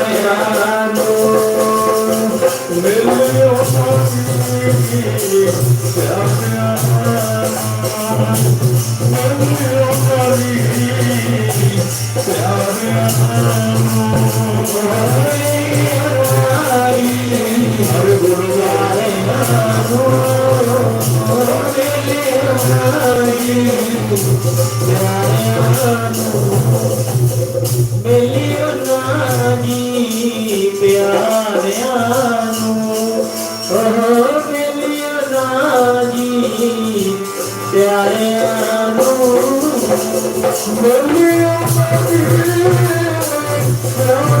ਪਿਆਰਿਆਂ ਪਿਆਰਿਆਂ ਨੂੰ ਮੇਲੀ ਉਹਨਾਂ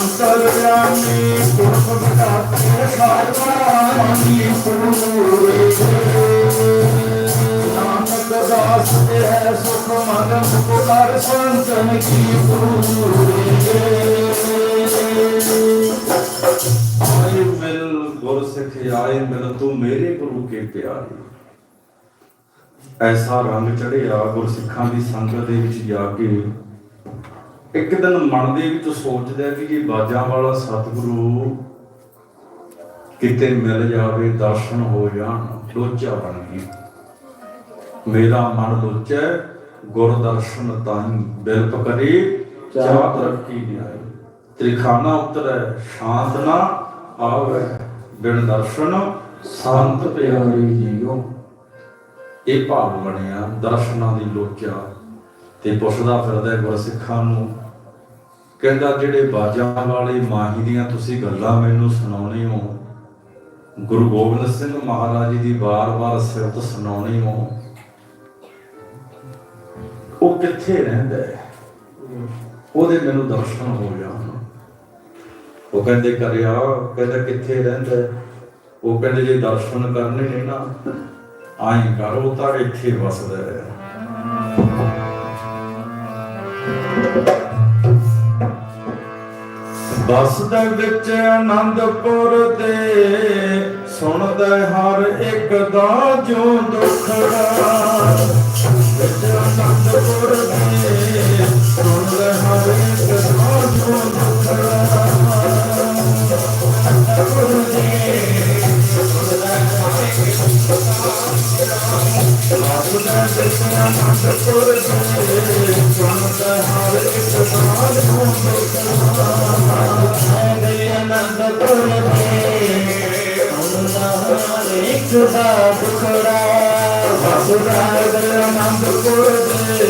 ਅੰਤਰਯਾਮੀ ਪੁਰਖ ਬਤਾਤੇ ਸਰਵਾਨੀ ਪੂਰੇ ਨਾਨਕ ਦਾਸ ਤੇ ਹੈ ਸੁਖ ਮਨ ਮੁਕਰ ਸੰਤਨ ਕੀ ਪੂਰੇ ਆਏ ਮਿਲ ਗੁਰ ਸਿੱਖ ਆਏ ਮਿਲ ਤੂੰ ਮੇਰੇ ਗੁਰੂ ਕੇ ਪਿਆਰੇ। ਐਸਾ ਰੰਗ ਚੜਿਆ ਗੁਰਸਿੱਖਾਂ ਦੀ ਸੰਗਤ ਦੇ ਵਿੱਚ ਜਾ ਕੇ। ਇੱਕ ਦਿਨ ਮਨ ਦੇ ਵਿੱਚ ਸੋਚਦਾ ਕਿ ਜੇ ਬਾਜਾਂ ਵਾਲਾ ਸਤਿਗੁਰੂ ਕਿਤੇ ਮਿਲ ਜਾਵੇ, ਦਰਸ਼ਨ ਹੋ ਜਾਣ, ਲੋਚਾ ਬਣ ਗਈ। ਮੇਰਾ ਮਨ ਲੋਚੈ ਗੁਰ ਦਰਸ਼ਨ ਤਾਹੀਂ ਬਿਲਪ ਕਰੇ ਚਾਹ ਤਰੱਕੀ ਨਿਆਏ ਤ੍ਰਿਖਾਨਾ ਉਤਰੈ, ਸ਼ਾਂਤ ਨਾ ਆਵੇ, ਬਿਨ ਦਰਸ਼ਨ ਸੰਤ ਪਿਆਰੇ ਜੀਓ। ਇਹ ਭਾਵ ਬਣਿਆ ਦਰਸ਼ਨਾਂ ਦੀ ਲੋਚਾ। ਤੇ ਪੁੱਛਦਾ ਫਿਰਦਾ ਗੁਰਸਿੱਖਾਂ ਨੂੰ, ਕਹਿੰਦਾ ਜਿਹੜੇ ਬਾਜਾਂ ਵਾਲੇ ਮਾਹੀ ਦੀਆਂ ਤੁਸੀਂ ਗੱਲਾਂ ਮੈਨੂੰ ਸੁਣਾਉਣੇ ਹੋ, ਗੁਰੂ ਗੋਬਿੰਦ ਸਿੰਘ ਮਹਾਰਾਜ ਜੀ ਦੀ ਵਾਰ-ਵਾਰ ਸਿਫਤ ਸੁਣਾਉਣੀ ਹੋ, ਉਹ ਕਿੱਥੇ ਰਹਿੰਦਾ ਹੈ? ਉਹਦੇ ਮੈਨੂੰ ਦਰਸ਼ਨ ਹੋ ਜਾਣ। ਉਹ ਕਹਿੰਦੇ ਕਰਿਆ, ਕਹਿੰਦਾ ਕਿੱਥੇ ਰਹਿੰਦਾ ਉਹ ਕਹਿੰਦੇ ਜੇ ਦਰਸ਼ਨ ਕਰਨੇ ਨੇ ਨਾ ਆਈ ਕਰੋ ਤਾਂ ਇੱਥੇ ਵਸਦਾ ਹੈ। ਬਸਦਾ ਵਿੱਚ ਆਨੰਦਪੁਰ ਦੇ ਸੁਣਦਾ ਹਰ ਇੱਕ ਦਾ ਜੋ ਦੁਖੜਾ ਵਿੱਚ ਆਨੰਦਪੁਰ ਦੇ ਸੁਣਦਾ ਹਰ ਇੱਕ ਦਾ ਜੋ ਦੁਖੜਾ ਗੁਰੂ ਸੁਣਦਾ ਵਿੱਚ ਆਨੰਦਪੁਰ ਦੇ ਸੁਣਦਾ ਹਰ ਇੱਕ ਦਾ ਜੋ ਦੁਖੜਾ ਅਨੰਦਪੁਰ ਦੇ ਇੱਕ ਦਾ ਦੁਖੜਾ ਵਸੁਦਾ ਅਨੰਦਪੁਰ ਦੇ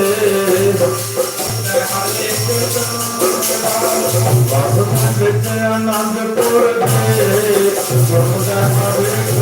ਦੇ ਵਸੁਦਾ ਹਰੇ